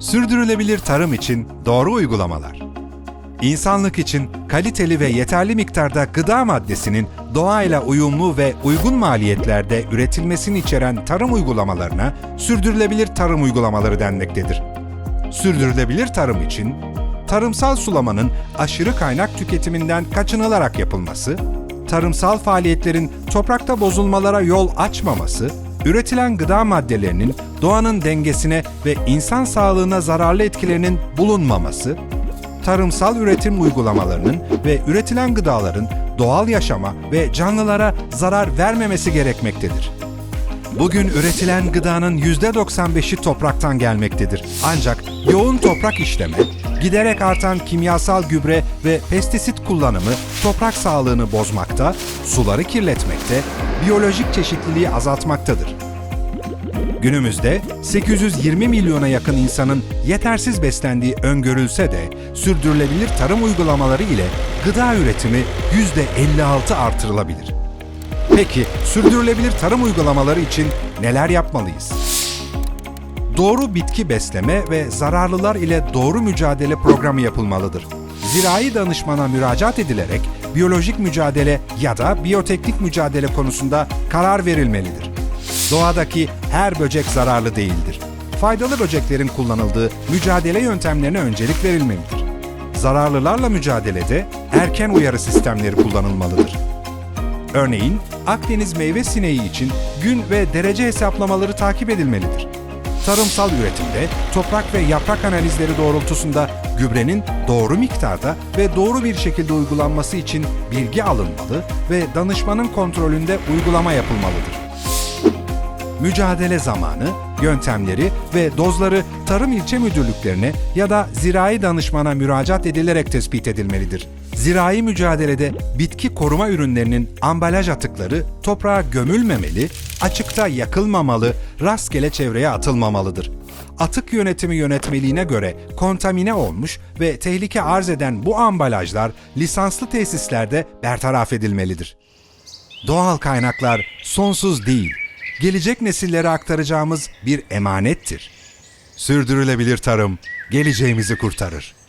Sürdürülebilir tarım için doğru uygulamalar. İnsanlık için kaliteli ve yeterli miktarda gıda maddesinin doğayla uyumlu ve uygun maliyetlerde üretilmesini içeren tarım uygulamalarına sürdürülebilir tarım uygulamaları denmektedir. Sürdürülebilir tarım için tarımsal sulamanın aşırı kaynak tüketiminden kaçınılarak yapılması, tarımsal faaliyetlerin toprakta bozulmalara yol açmaması, üretilen gıda maddelerinin doğanın dengesine ve insan sağlığına zararlı etkilerinin bulunmaması, tarımsal üretim uygulamalarının ve üretilen gıdaların doğal yaşama ve canlılara zarar vermemesi gerekmektedir. Bugün üretilen gıdanın %95'i topraktan gelmektedir. Ancak yoğun toprak işleme, giderek artan kimyasal gübre ve pestisit kullanımı toprak sağlığını bozmakta, suları kirletmekte, biyolojik çeşitliliği azaltmaktadır. Günümüzde 820 milyona yakın insanın yetersiz beslendiği öngörülse de sürdürülebilir tarım uygulamaları ile gıda üretimi %56 artırılabilir. Peki sürdürülebilir tarım uygulamaları için neler yapmalıyız? Doğru bitki besleme ve zararlılar ile doğru mücadele programı yapılmalıdır. Zirai danışmana müracaat edilerek biyolojik mücadele ya da biyoteknik mücadele konusunda karar verilmelidir. Doğadaki her böcek zararlı değildir. Faydalı böceklerin kullanıldığı mücadele yöntemlerine öncelik verilmelidir. Zararlılarla mücadelede erken uyarı sistemleri kullanılmalıdır. Örneğin Akdeniz meyve sineği için gün ve derece hesaplamaları takip edilmelidir. Tarımsal üretimde toprak ve yaprak analizleri doğrultusunda gübrenin doğru miktarda ve doğru bir şekilde uygulanması için bilgi alınmalı ve danışmanın kontrolünde uygulama yapılmalıdır. Mücadele zamanı, yöntemleri ve dozları tarım ilçe müdürlüklerine ya da zirai danışmana müracaat edilerek tespit edilmelidir. Zirai mücadelede bitki koruma ürünlerinin ambalaj atıkları toprağa gömülmemeli, açıkta yakılmamalı, rastgele çevreye atılmamalıdır. Atık yönetimi yönetmeliğine göre kontamine olmuş ve tehlike arz eden bu ambalajlar lisanslı tesislerde bertaraf edilmelidir. Doğal kaynaklar sonsuz değil, gelecek nesillere aktaracağımız bir emanettir. Sürdürülebilir tarım geleceğimizi kurtarır.